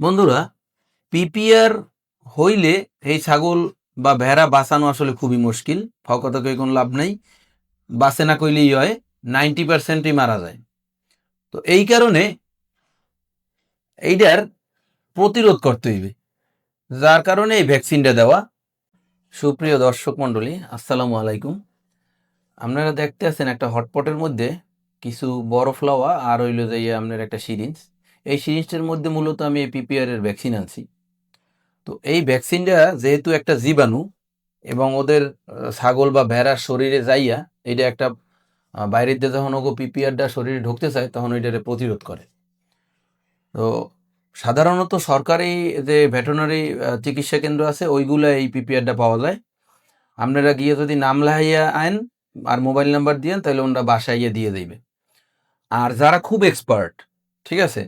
বন্ধুরা, পিপিআর হইলে এই ছাগল বা ভেড়া বাঁচানো আসলে খুবই মুশকিল। ফকত কই কোনো লাভ নাই। বাঁচে না কইলেই হয়, নাইনটি পার্সেন্টই মারা যায়। তো এই কারণে এইটার প্রতিরোধ করতে হইবে। যার কারণে এই ভ্যাকসিনটা দেওয়া। সুপ্রিয় দর্শক মণ্ডলী, আসসালামু আলাইকুম। আপনারা দেখতে আছেন একটা হটপটের মধ্যে কিছু বরফ লওয়া আর হইল যাইয়া আপনার একটা সিরিঞ্জ। এই সিরিজটার মধ্যে মূলত আমি এই পিপিআর এর ভ্যাকসিন আনছি। তো এই ভ্যাকসিনটা যেহেতু একটা জীবাণু এবং ওদের ছাগল বা ভেড়ার শরীরে যাইয়া এটা একটা দিয়ে যখন ওগো পিপিআরটা শরীরে ঢুকতে চায় তখন ওইটারে প্রতিরোধ করে। তো সাধারণত সরকারি যে ভেটেরিনারি চিকিৎসা কেন্দ্র আছে, ওইগুলো এই পিপিআরটা পাওয়া যায়। আপনারা গিয়ে যদি নাম লাহাইয়া আইন আর মোবাইল নাম্বার দিয়েন, তাহলে ওনারা বাসায় গিয়ে দিয়ে দিবে। আর যারা খুব এক্সপার্ট ঠিক আছে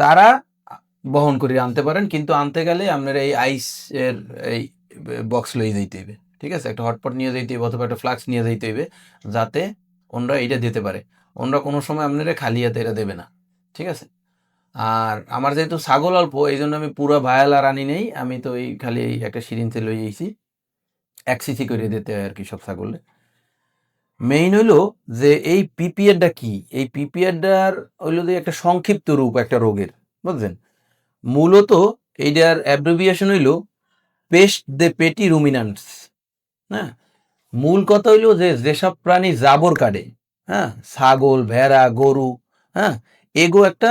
তারা বহন করে আনতে পারেন, কিন্তু আনতে গেলে আপনার এই আইস এর এই বক্স লয়ে যেতে হবে ঠিক আছে? একটা হটপট নিয়ে যেতে হবে অথবা একটা ফ্লাক্স নিয়ে যেতে হবে যাতে ওনরা এইটা দিতে পারে। ওনরা কোনো সময় আপনারা খালি হাতে এটা দেবে না, ঠিক আছে? আর আমার যেহেতু ছাগল অল্প এই জন্য আমি পুরো ভায়াল আর আনি নেই, আমি তো এই খালি একটা সিরিঞ্জে লই যাইছি এক সিসি করে দিতে হয় আর কি সব ছাগলে। মেইন হইল যে এই পিপিআরটা কি? এই পিপিআরটার হইল যে একটা সংক্ষিপ্ত রূপ একটা রোগের বুঝছেন মূলত এইটার অ্যাব্রিভিয়েশন হইল পেস্ট দে পেটি রুমিনান্স হ্যাঁ? মূল কথা হইল যে যেসব প্রাণী জাবর কাটে হ্যাঁ? ছাগল, ভেড়া, গরু হ্যাঁ? এগো একটা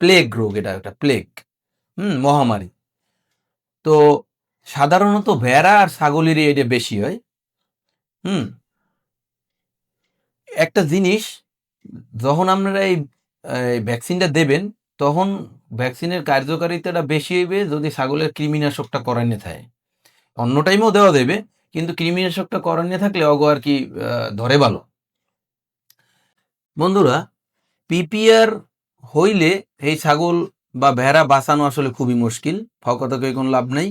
প্লেগ রোগ, এটা একটা প্লেগ হুম? মহামারী। তো সাধারণত ভেড়া আর ছাগলেরই এটা বেশি হয়, হুম? একটা জিনিস, যখন আপনারা এই ভ্যাকসিনটা দেবেন, তখন ভ্যাকসিনের কার্যকারিতাটা বেশি হইবে যদি ছাগলের কৃমিনাশকটা করাইনে থাকে। অন্য টাইমেও দেওয়া দেবে, কিন্তু কৃমিনাশকটা করাইনে থাকলে অগ আর কি ধরে ভালো। বন্ধুরা, পিপিআর হইলে এই ছাগল বা ভেড়া বাঁচানো আসলে খুবই মুশকিল, ফকত কই কোনো লাভ নাই।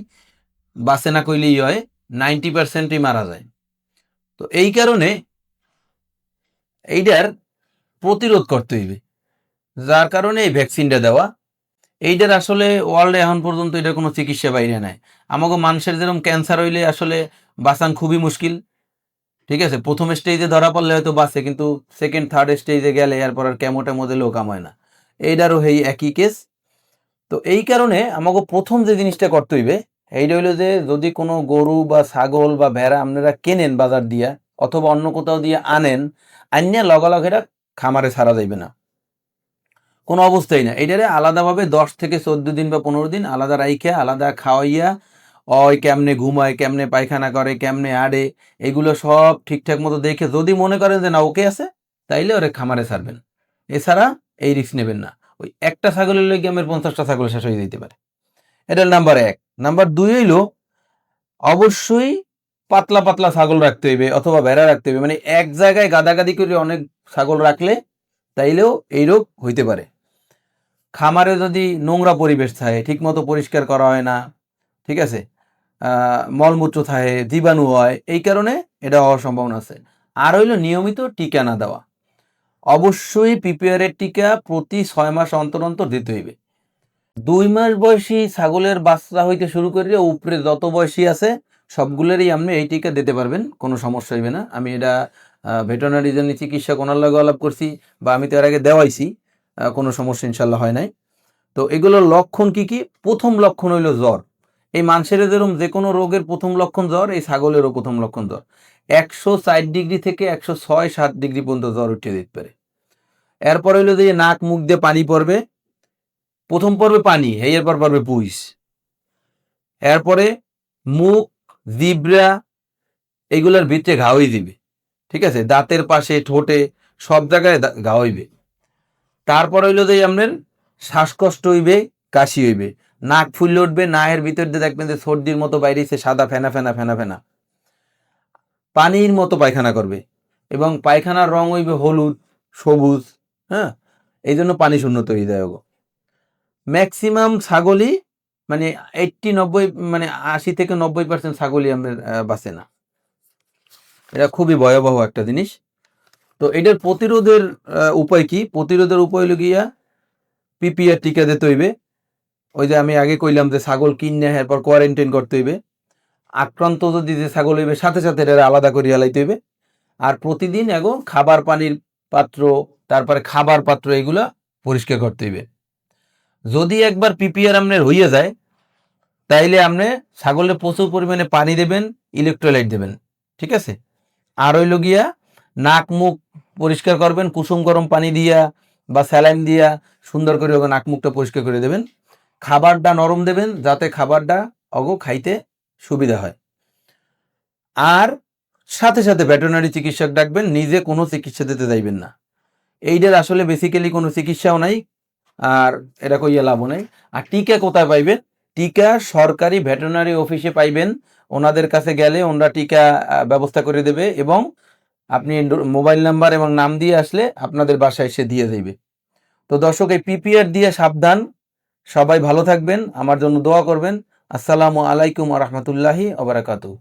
বাঁচে না কইলেই হয়, নাইনটি পার্সেন্টই মারা যায়। তো এই কারণে এইটার প্রতিরোধ করতে হইবে। যার কারণে এই ভ্যাকসিনটা দেওয়া। এইটার আসলে ওয়ার্ল্ডে এখন পর্যন্ত এটার কোনো চিকিৎসা বাইরে নাই। আমাকে মানুষের যেরকম ক্যান্সার হইলে আসলে বাঁচান খুবই মুশকিল। ঠিক আছে? প্রথম স্টেজে ধরা পড়লে হয়তো বাঁচে, কিন্তু সেকেন্ড থার্ড স্টেজে গেলে এরপর আর কেমোটা মধ্যে লোক আমায় না। এইটারও এই একই কেস তো এই কারণে আমাকে প্রথম যে জিনিসটা করতে হইবে, এইটা হইল যে যদি কোনো গরু বা ছাগল বা ভেড়া আপনারা কেনেন বাজার দিয়া অথবা অন্য কোথাও দিয়ে আনেন আনিয়া লগালগ এটা খামারে ছাড়া যাইবে না। কোনো অবস্থাই না। এটারে আলাদাভাবে দশ থেকে চোদ্দ দিন বা পনেরো দিন আলাদা রাইখে, আলাদা খাওয়াইয়া অয় কেমনে ঘুমায়, কেমনে পায়খানা করে, কেমনে আড়ে, এগুলো সব ঠিকঠাক মতো দেখে যদি মনে করেন যে না, ওকে আছে, তাইলে ওরে খামারে ছাড়বেন এছাড়া এই রিস্ক নেবেন না। ওই একটা ছাগলের লেগে আমার পঞ্চাশটা ছাগল শেষ হয়ে যেতে পারে? এটা নাম্বার এক। নাম্বার দুই হইল, অবশ্যই পাতলা পাতলা ছাগল রাখতে হইবে অথবা ভেড়া রাখতে হইবে। মানে এক জায়গায় গাদাগাদি করে অনেক ছাগল রাখলে তাইলেও এই রোগ হইতে পারে। খামারে যদি নোংরা পরিবেশ থাকে ঠিক মতো পরিষ্কার করা হয় না, ঠিক আছে? মলমূত্র থাকে, জীবাণু হয়, এই কারণে এটা হওয়ার সম্ভাবনা আছে। আর হইল নিয়মিত টিকা না দেওয়া। অবশ্যই পিপিআরের টিকা প্রতি ছয় মাস অন্তর অন্তর দিতে হইবে। দুই মাস বয়সী ছাগলের বাচ্চা হইতে শুরু করে উপরে যত বয়সী আছে সবগুলোরই আপনি এই টিকা দিতে পারবেন, কোনো সমস্যা হইবে না। আমি এটা ভেটেরিনারি জন্য চিকিৎসা কোনার লাগে আলাপ করছি বা আমি তো এর আগে দেওয়াইছি কোনো সমস্যা ইনশাল্লাহ হয় নাই। তো এগুলোর লক্ষণ কি কি? প্রথম লক্ষণ হইল জ্বর। এই মানুষের যেরকম যে কোনো রোগের প্রথম লক্ষণ জ্বর, এই ছাগলেরও প্রথম লক্ষণ জ্বর। একশো ষাট ডিগ্রি থেকে একশো ছয় সাত ডিগ্রি পর্যন্ত জ্বর উঠিয়ে দিতে পারে। এরপর হইল যে নাক, মুখ দিয়ে পানি পড়বে। প্রথম পর্বে পানি এরপর পর্বে পুইস। এরপরে মুখ জিব্রা এইগুলোর ভিতরে ঘা হয়ে দিবে। ঠিক আছে? দাঁতের পাশে, ঠোঁটে, সব জায়গায় ঘা হইবে তারপর হইল যে আপনার শ্বাসকষ্ট হইবে, কাশি হইবে। নাক ফুললে উঠবে, নায়ের ভিতর দিয়ে দেখবেন যে সর্দির মতো বাইরেছে, সাদা ফেনা ফেনা ফেনা ফেনা। পানির মতো পায়খানা করবে এবং পায়খানার রং হইবে হলুদ, সবুজ হ্যাঁ? এই জন্য পানি শূন্য তৈরি দেয় ম্যাক্সিমাম ছাগলই মানে এইটটি নব্বই মানে আশি থেকে নব্বই পার্সেন্ট ছাগলই আমাদের বাঁচে না। এটা খুবই ভয়াবহ একটা জিনিস। তো এটার প্রতিরোধের উপায় কি? প্রতিরোধের উপায় হলো গিয়া পিপিআর টিকা দিতে হইবে। ওই যে আমি আগে কইলাম যে ছাগল কিনে এরপর কোয়ারেন্টাইন করতে হইবে। আক্রান্ত যদি যে ছাগল হইবে, সাথে সাথে এটা আলাদা করে হালাইতে হইবে। আর প্রতিদিন এখন খাবার পানির পাত্র, তারপরে খাবার পাত্র এগুলা পরিষ্কার করতে হইবে। যদি একবার পিপিআর আপনার হইয়া যায়, তাইলে আপনি ছাগলে প্রচুর পরিমাণে পানি দেবেন ইলেকট্রোলাইট দেবেন, ঠিক আছে? আর হইল গিয়া নাক মুখ পরিষ্কার করবেন, কুসুম গরম পানি দিয়া বা স্যালাইন দিয়া সুন্দর করে ওকে নাক মুখটা পরিষ্কার করে দেবেন। খাবারটা নরম দেবেন, যাতে খাবারটা অগো খাইতে সুবিধা হয়। আর সাথে সাথে ভেটেরিনারি চিকিৎসক ডাকবেন, নিজে কোনো চিকিৎসা দিতে যাইবেন না। এইটার আসলে বেসিক্যালি কোনো চিকিৎসাও নাই আর এটা কইয়া লাভও নেই। আর টিকা কোথায় পাইবেন? টিকা সরকারি ভেটেরিনারি অফিসে পাইবেন। ওনাদের কাছে গেলে ওনারা টিকা ব্যবস্থা করে দেবে এবং আপনি মোবাইল নাম্বার এবং নাম দিয়ে আসলে আপনাদের বাসায় এসে দিয়ে দেবে তো দর্শক, এই পিপিআর দিয়ে সাবধান। সবাই ভালো থাকবেন। আমার জন্য দোয়া করবেন। আসসালামু আলাইকুম আ রহমতুল্লাহি ওবরাকাতু